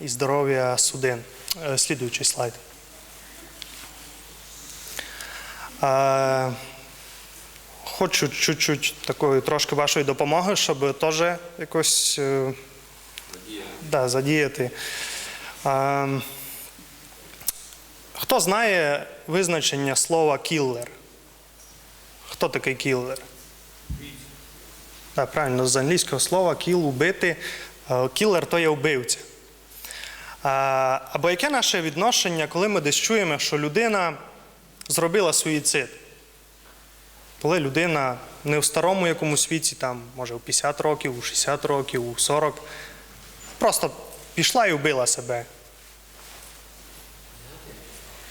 і здоров'я судин. Е, Слідуючий слайд. Е, Хочу чуть-чуть такої трошки вашої допомоги, щоб теж якось е, да, задіяти. Хто знає визначення слова кіллер? Хто такий кіллер? Так, правильно, з англійського слова кіл убити. Кілер то є вбивця. Або яке наше відношення, коли ми десь чуємо, що людина зробила суїцид? Коли людина не в старому якомусь віці, там, може, у 50 років, у 60 років, у 40, просто пішла і вбила себе.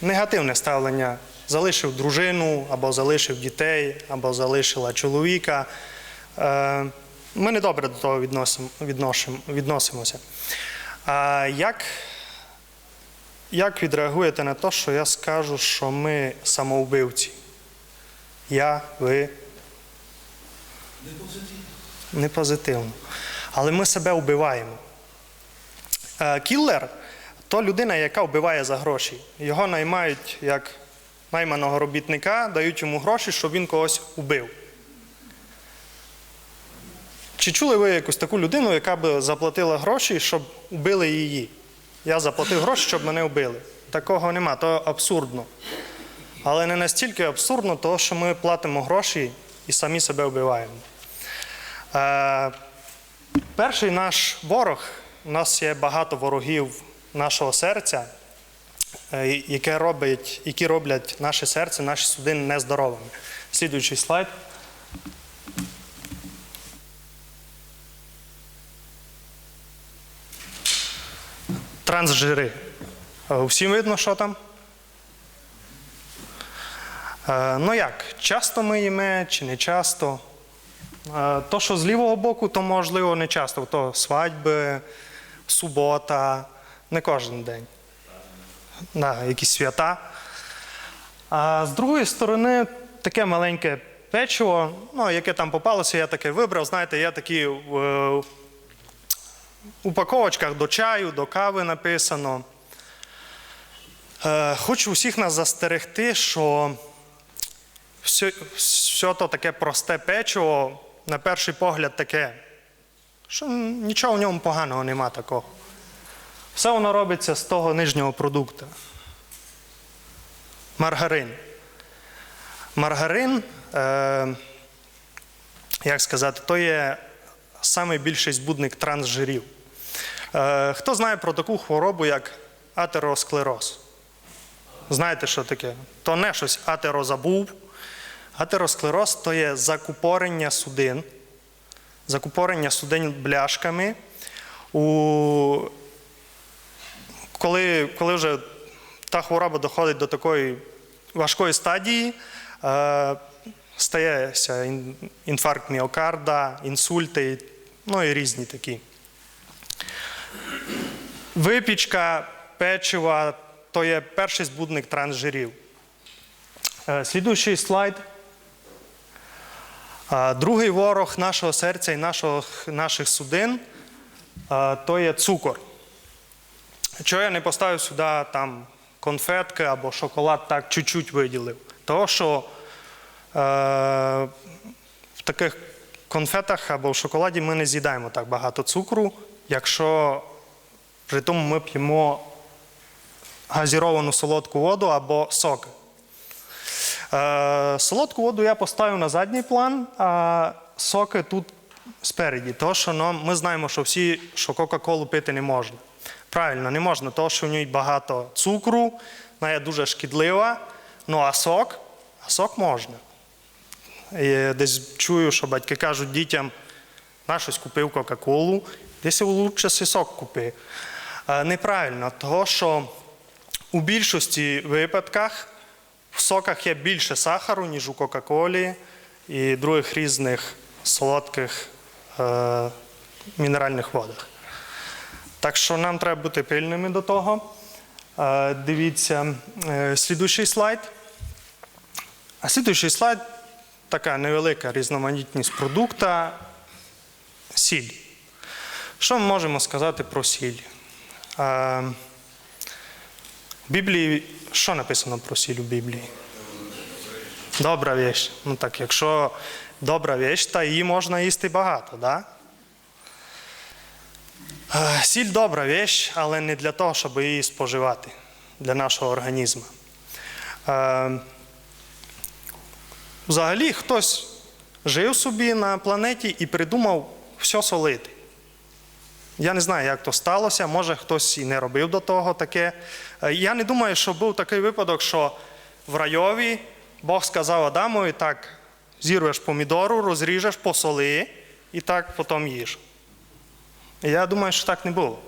Негативне ставлення. Залишив дружину, або залишив дітей, або залишила чоловіка. Е, Ми недобре до того відносимо, відносимося. А як, як відреагуєте на те, що я скажу, що ми самовбивці? Я, ви. Не позитивно. Але ми себе вбиваємо. Е, Кіллер то людина, яка вбиває за гроші. Його наймають як найманого робітника, дають йому гроші, щоб він когось убив. Чи чули ви якусь таку людину, яка б заплатила гроші, щоб убили її? Я заплатив гроші, щоб мене вбили. Такого нема, то абсурдно. Але не настільки абсурдно, тому що ми платимо гроші і самі себе вбиваємо. Е, перший наш ворог, у нас є багато ворогів нашого серця, е, яке робить, які роблять наше серце, наші судини нездоровими. Слідуючий слайд. Трансжири. Е, Всім видно, що там? Е, Ну як, часто ми їмо чи не часто? Е, То, що з лівого боку, то можливо не часто. То свадьби, субота, не кожен день. Да, якісь свята. А з другої сторони, таке маленьке печиво, ну, яке там попалося, я таке вибрав. Знаєте, в е, упаковочках до чаю, до кави написано. Е, Хочу усіх нас застерегти, що все, все то таке просте печиво, на перший погляд, таке, що нічого в ньому поганого нема такого. Все воно робиться з того нижнього продукту. Маргарин. Маргарин, е, як сказати, то є найбільший збудник трансжирів. Е, хто знає про таку хворобу, як атеросклероз? Знаєте, що таке? То не щось атерозабув. Атеросклероз то є закупорення судин, закупорення судин бляшками. У... Коли, коли вже та хвороба доходить до такої важкої стадії, е, стається інфаркт міокарда, інсульти, ну і різні такі. Випічка печива то є перший збудник трансжирів. Е, Слідуючий слайд. Другий ворог нашого серця і нашого, наших судин то є цукор. Чого я не поставив сюди там конфетки або шоколад, так чуть-чуть виділив? Того, що в таких конфетах або в шоколаді ми не з'їдаємо так багато цукру, якщо при тому ми п'ємо газіровану солодку воду або соки. Е, солодку воду я поставив на задній план, а соки тут спереді. Тому що ну, ми знаємо, що всі, що Кока-Колу пити не можна. Правильно, не можна, тому що в ній багато цукру, вона є дуже шкідлива. Ну а сок, а сок можна. І десь чую, що батьки кажуть дітям, на щось купив Кока-Колу, десь лучше си сок купи. Е, Неправильно, того що у більшості випадках в соках є більше сахару, ніж у Кока-Колі і других різних солодких е, мінеральних водах. Так що нам треба бути пильними до того. Е, дивіться, е, слідуючий слайд. А слідуючий слайд така невелика різноманітність продукта сіль. Що ми можемо сказати про сіль? В Біблії що написано про сіль у Біблії? Добра віч. Ну так, якщо добра віч, то її можна їсти багато, да? Сіль добра віч, але не для того, щоб її споживати для нашого організму. Взагалі хтось жив собі на планеті і придумав все солити. Я не знаю, як то сталося, може хтось і не робив до того таке. Е, Я не думаю, що був такий випадок, що в райові Бог сказав Адамові, так, зірвеш помідору, розріжеш, посоли і так потім їж. Я думаю, що так не було.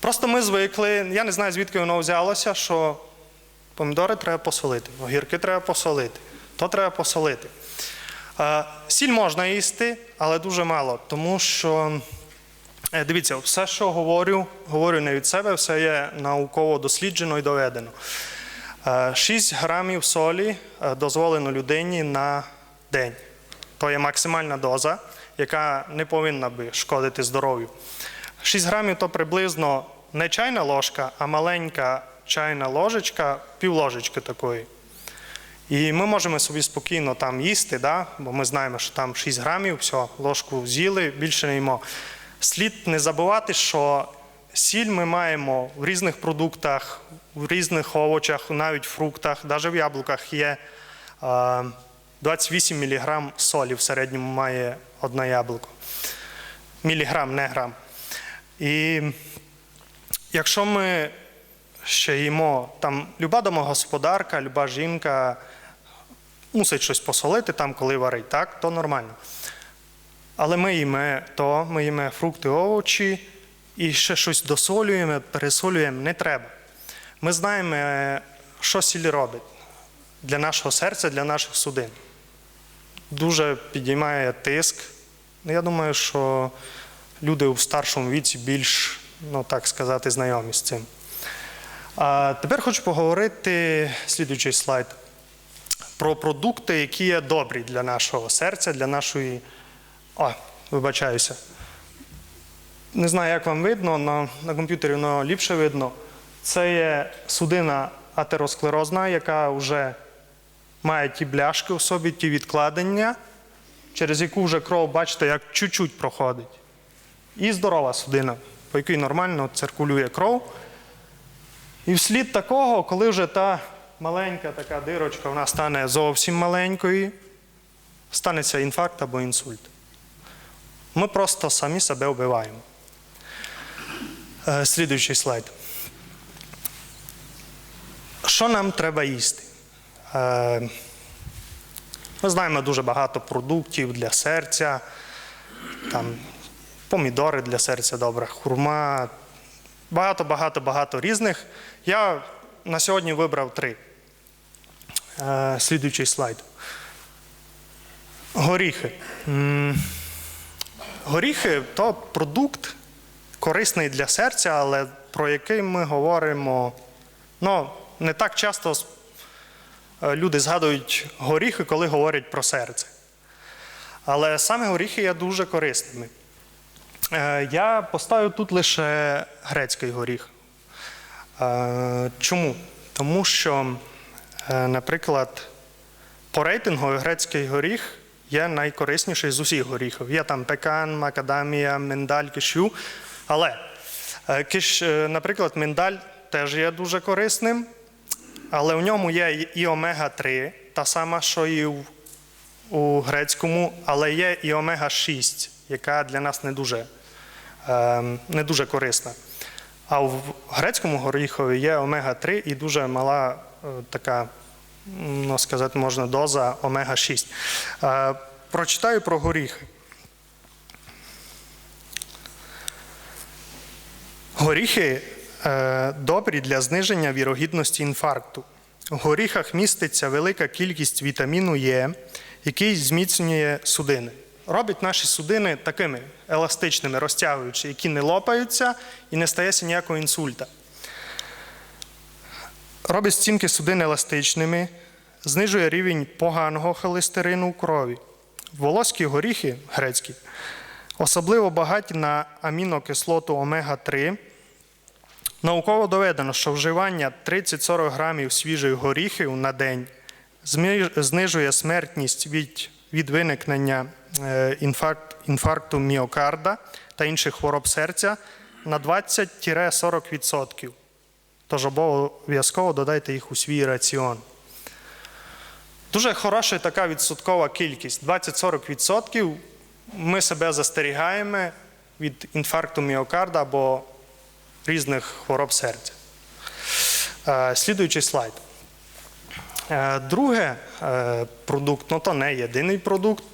Просто ми звикли, я не знаю, звідки воно взялося, що помідори треба посолити, огірки треба посолити, то треба посолити. Е, Сіль можна їсти, але дуже мало, тому що, е, дивіться, все, що говорю, говорю не від себе, все є науково досліджено і доведено. Е, 6 грамів солі е, дозволено людині на день. То є максимальна доза, яка не повинна би шкодити здоров'ю. 6 грамів то приблизно не чайна ложка, а маленька чайна ложечка, півложечки такої. І ми можемо собі спокійно там їсти, да? бо ми знаємо, що там 6 грамів, все, ложку з'їли, більше не їмо. Слід не забувати, що сіль ми маємо в різних продуктах, в різних овочах, навіть в фруктах, навіть в яблуках є е, 28 мг солі в середньому має одне яблуко. Міліграм, не грам. І якщо ми ще їмо, там люба домогосподарка, люба жінка мусить щось посолити там, коли варить, так, то нормально. Але ми їмо то, ми їмо фрукти, овочі і ще щось досолюємо, пересолюємо, не треба. Ми знаємо, е, що сіль робить для нашого серця, для наших судин. Дуже підіймає тиск. Я думаю, що люди у старшому віці більш, ну так сказати, знайомі з цим. А тепер хочу поговорити слідуючий слайд про продукти, які є добрі для нашого серця, для нашої. О, вибачаюся. Не знаю, як вам видно, на, на комп'ютері воно ліпше видно. Це є судина атеросклерозна, яка вже має ті бляшки у собі, ті відкладення, через яку вже кров, бачите, як чуть-чуть проходить. І здорова судина, по якій нормально циркулює кров. І вслід такого, коли вже та маленька така дирочка вона стане зовсім маленькою, станеться інфаркт або інсульт. Ми просто самі себе вбиваємо. Е, Слідуючий слайд. Що нам треба їсти? Е, Ми знаємо дуже багато продуктів для серця, там помідори для серця добре, хурма, багато, багато, багато різних. Я на сьогодні вибрав три. Е, Слідуючий слайд. Горіхи. Горіхи то продукт корисний для серця, але про який ми говоримо. Ну, не так часто е, люди згадують горіхи, коли говорять про серце. Але саме горіхи є дуже корисними. Е, Я поставив тут лише грецький горіх. Чому? Тому що, наприклад, по рейтингу грецький горіх є найкорисніший з усіх горіхів. Є там пекан, макадамія, миндаль, кишю. Але, е, киш, е, наприклад, миндаль теж є дуже корисним, але в ньому є і- і омега-3, та сама, що і в, у грецькому, але є і омега-6, яка для нас не дуже, е, не дуже корисна. А в грецькому горіхові є омега-3 і дуже мала е, така, ну сказати, можна доза омега-6. Е, Прочитаю про горіхи. Горіхи е, добрі для зниження вірогідності інфаркту. В горіхах міститься велика кількість вітаміну Е, який зміцнює судини. Робить наші судини такими еластичними, розтягуючи, які не лопаються і не стається ніякого інсульта. Робить стінки судин еластичними, знижує рівень поганого холестерину у крові. Волоські горіхи грецькі особливо багаті на амінокислоту омега-3, Науково доведено, що вживання 30-40 грамів свіжих горіхів на день знижує смертність від, від виникнення е, інфаркт, інфаркту міокарда та інших хвороб серця на 20-40%. Тож обов'язково додайте їх у свій раціон. Дуже хороша така відсоткова кількість. 20-40% ми себе застерігаємо від інфаркту міокарда або різних хвороб серця. Е, Слідуючий слайд. Е, Друге, е, продукт, ну то не єдиний продукт.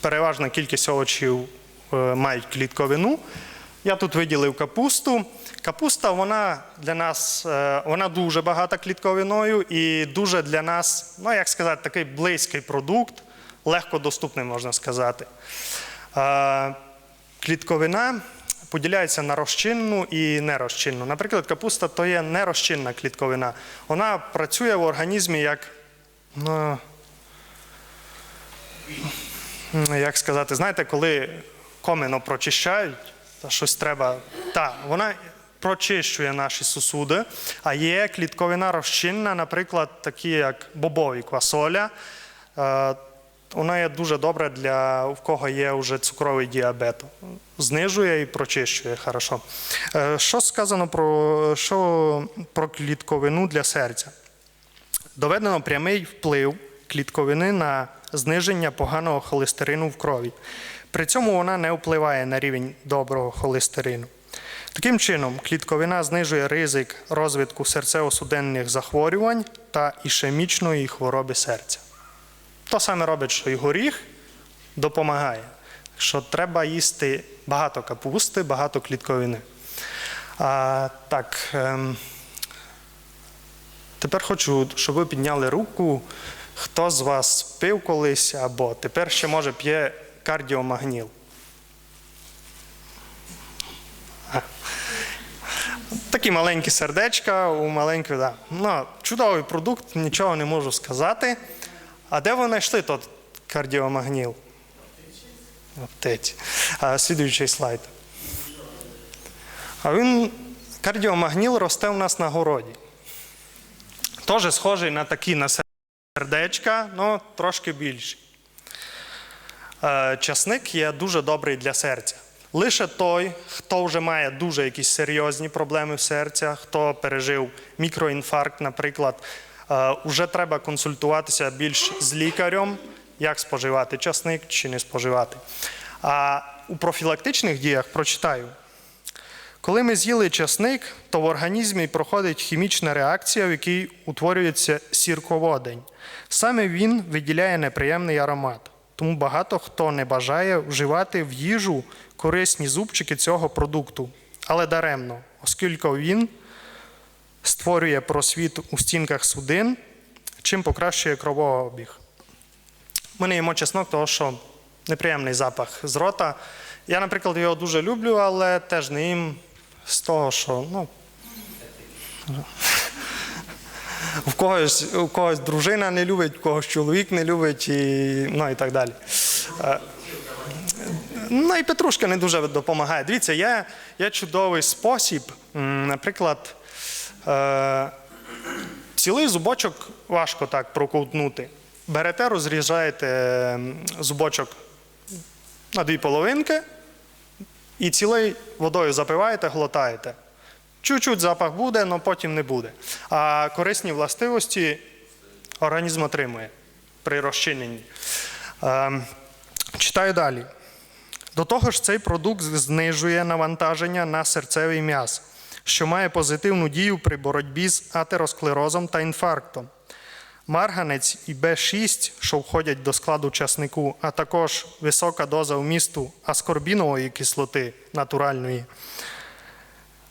Переважна кількість овочів мають клітковину. Я тут виділив капусту. Капуста, вона для нас е, вона дуже багата клітковиною і дуже для нас, ну як сказати, такий близький продукт, легко доступний, можна сказати. Е, Клітковина поділяється на розчинну і нерозчинну. Наприклад, капуста то є нерозчинна клітковина. Вона працює в організмі як, ну, як сказати, знаєте, коли комино прочищають, та щось треба. Так, вона прочищує наші сусуди, а є клітковина розчинна, наприклад, такі як бобові квасоля. Е, Вона є дуже добра для в кого є вже цукровий діабет. Знижує і прочищує хорошо. Е, Що сказано про, що про клітковину для серця? Доведено прямий вплив клітковини на зниження поганого холестерину в крові. При цьому вона не впливає на рівень доброго холестерину. Таким чином, клітковина знижує ризик розвитку серцево-судинних захворювань та ішемічної хвороби серця. То саме робить, що і горіх допомагає. Що треба їсти багато капусти, багато клітковини. А, так, ем, Тепер хочу, щоб ви підняли руку, хто з вас пив колись або тепер ще може п'є кардіомагніл. Такі маленькі сердечка у маленької, да. Ну, чудовий продукт, нічого не можу сказати. А де ви знайшли тот кардіомагніл? Аптеці. Слідуючий слайд. А він, кардіомагніл росте у нас на городі. Теж схожий на такі на сердечка, але трошки більший. Е, Часник є дуже добрий для серця. Лише той, хто вже має дуже якісь серйозні проблеми в серця, хто пережив мікроінфаркт, наприклад, е, вже треба консультуватися більш з лікарем, як споживати часник чи не споживати. А у профілактичних діях прочитаю. Коли ми з'їли часник, то в організмі проходить хімічна реакція, в якій утворюється сірководень. Саме він виділяє неприємний аромат. Тому багато хто не бажає вживати в їжу корисні зубчики цього продукту, але даремно, оскільки він створює просвіт у стінках судин, чим покращує кровообіг. Ми не їмо чеснок, тому що неприємний запах з рота. Я, наприклад, його дуже люблю, але теж не їм з того, що ну, в когось, у когось дружина не любить, у когось чоловік не любить, і, ну і так далі. Е, Ну і петрушка не дуже допомагає. Дивіться, є, є чудовий спосіб, наприклад, е, цілий зубочок важко так проковтнути. Берете, розрізаєте зубочок на дві половинки і цілий водою запиваєте, глотаєте. Чуть-чуть запах буде, але потім не буде. А корисні властивості організм отримує при розчиненні. Ем, Читаю далі. До того ж, цей продукт знижує навантаження на серцевий м'яз, що має позитивну дію при боротьбі з атеросклерозом та інфарктом. Марганець і Б6, що входять до складу часнику, а також висока доза вмісту аскорбінової кислоти натуральної,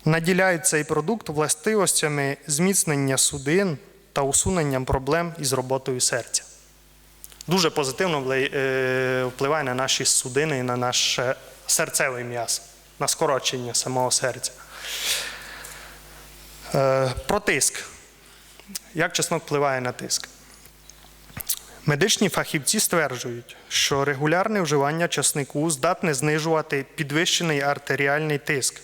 наділяють цей продукт властивостями зміцнення судин та усуненням проблем із роботою серця. Дуже позитивно е, впливає на наші судини і на наш е, серцевий м'яз, на скорочення самого серця. Е, Про тиск. Як чеснок впливає на тиск? Медичні фахівці стверджують, що регулярне вживання часнику здатне знижувати підвищений артеріальний тиск,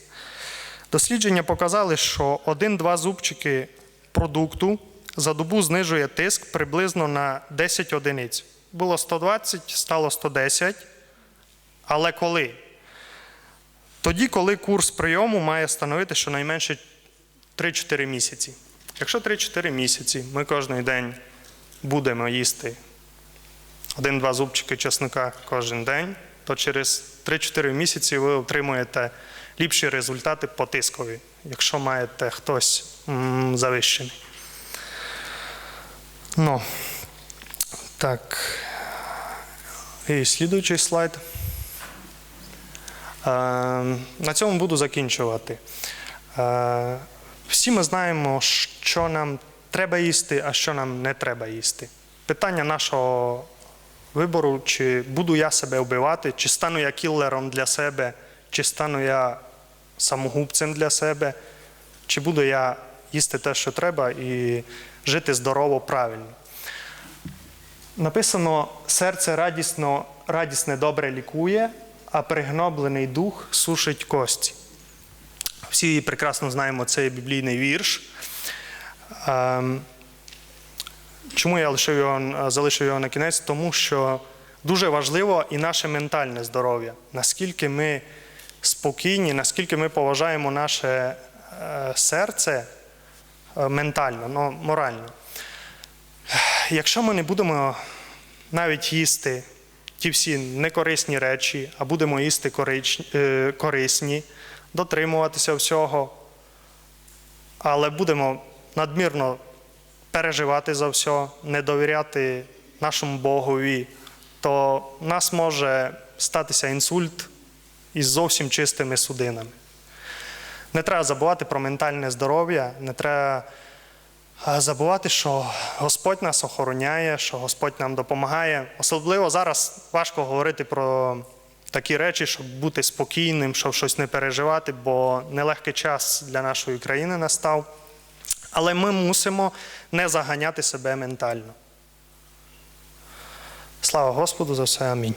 Дослідження показали, що один-два зубчики продукту за добу знижує тиск приблизно на 10 одиниць. Було 120, стало 110. Але коли? Тоді, коли курс прийому має становити щонайменше 3-4 місяці. Якщо 3-4 місяці ми кожен день будемо їсти один-два зубчики чесника кожен день, то через 3-4 місяці ви отримуєте ліпші результати по тискові, якщо маєте хтось завищений. Ну, так. І слідуючий слайд. Е, На цьому буду закінчувати. Е, Всі ми знаємо, що нам треба їсти, а що нам не треба їсти. Питання нашого вибору, чи буду я себе вбивати, чи стану я кілером для себе, чи стану я самогубцем для себе, чи буду я їсти те, що треба, і жити здорово, правильно. Написано: серце радісно, радісне добре лікує, а пригноблений дух сушить кості. Всі прекрасно знаємо цей біблійний вірш. Ем, Чому я лишив його, залишив його на кінець? Тому що дуже важливо і наше ментальне здоров'я. Наскільки ми спокійні, наскільки ми поважаємо наше е, серце е, ментально, ну, морально. Якщо ми не будемо навіть їсти ті всі некорисні речі, а будемо їсти е, корисні, дотримуватися всього, але будемо надмірно переживати за все, не довіряти нашому Богові, то в нас може статися інсульт із зовсім чистими судинами. Не треба забувати про ментальне здоров'я, не треба забувати, що Господь нас охороняє, що Господь нам допомагає. Особливо зараз важко говорити про такі речі, щоб бути спокійним, щоб щось не переживати, бо нелегкий час для нашої країни настав. Але ми мусимо не заганяти себе ментально. Слава Господу за все. Амінь.